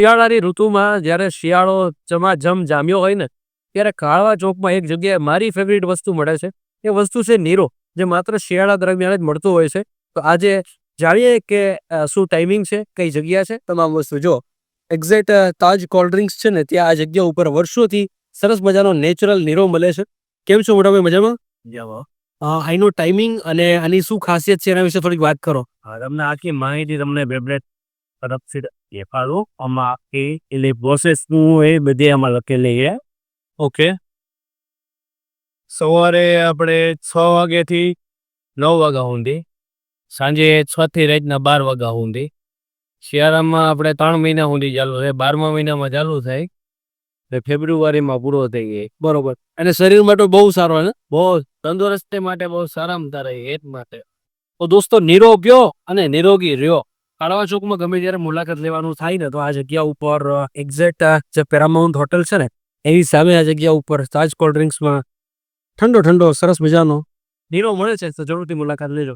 શિયાળાની ઋતુમાં જ્યારે શિયાળો જમાજમ જામ્યો હોય ને ત્યારે કાળવા ચોકમાં એક જગ્યાએ મારી ફેવરિટ વસ્તુ મળે છે. એ વસ્તુ છે નીરો જે માત્ર શિયાળા દરમિયાન જ મળતું હોય છે. તો આજે જાણીએ કે શું ટાઈમિંગ છે કઈ જગ્યા છે? તમામ વસ્તુ જો એક્ઝેક્ટ તાજ કોલ્ડ ડ્રિંક્સ છે ને ત્યાં આ જગ્યા ઉપર વર્ષોથી સરસ મજાનો નેચરલ નીરો મળે છે. કેમ છો મોટાભાઈ મજામાં? અ, આનો ટાઈમિંગ અને આની શું ખાસિયત છે એના વિશે થોડીક વાત કરો. તમને આખી માહિતી તમને બેબરેટ તરફથી દેખાડું. આમાં આખી એટલે પ્રોસેસ શું એ બધી આમાં લખેલી છે. ઓકે સવારે આપણે છ વાગ્યાથી નવ વાગ્યા સુધી, સાંજે છ થી રાતના બાર વાગ્યા સુધી. શિયાળામાં આપણે ત્રણ મહિના સુધી ચાલુ થાય, બારમા મહિનામાં ચાલુ થાય. ને ફેબ્રુઆરીમાં પૂરો થઈ ગઈ બરોબર. અને શરીર માટે બહુ સારો ને? બહુ તંદુરસ્તી માટે બહુ સારામાં સારા એ માટે. તો દોસ્તો નીરો પ્યો અને નિરોગી રહ્યો? કાળવા ચોકમાં ગમે ત્યારે મુલાકાત લેવાનું થાય ને, તો આ જગ્યા ઉપર એક્ઝેક્ટ જે પેરામાઉન્ટ હોટલ છે ને, એની સામે આ જગ્યા ઉપર તાજ કોલ્ડ ડ્રિંક્સમાં ઠંડો ઠંડો સરસ મજાનો નીરો મળે છે, તો જરૂરથી મુલાકાત લેજો.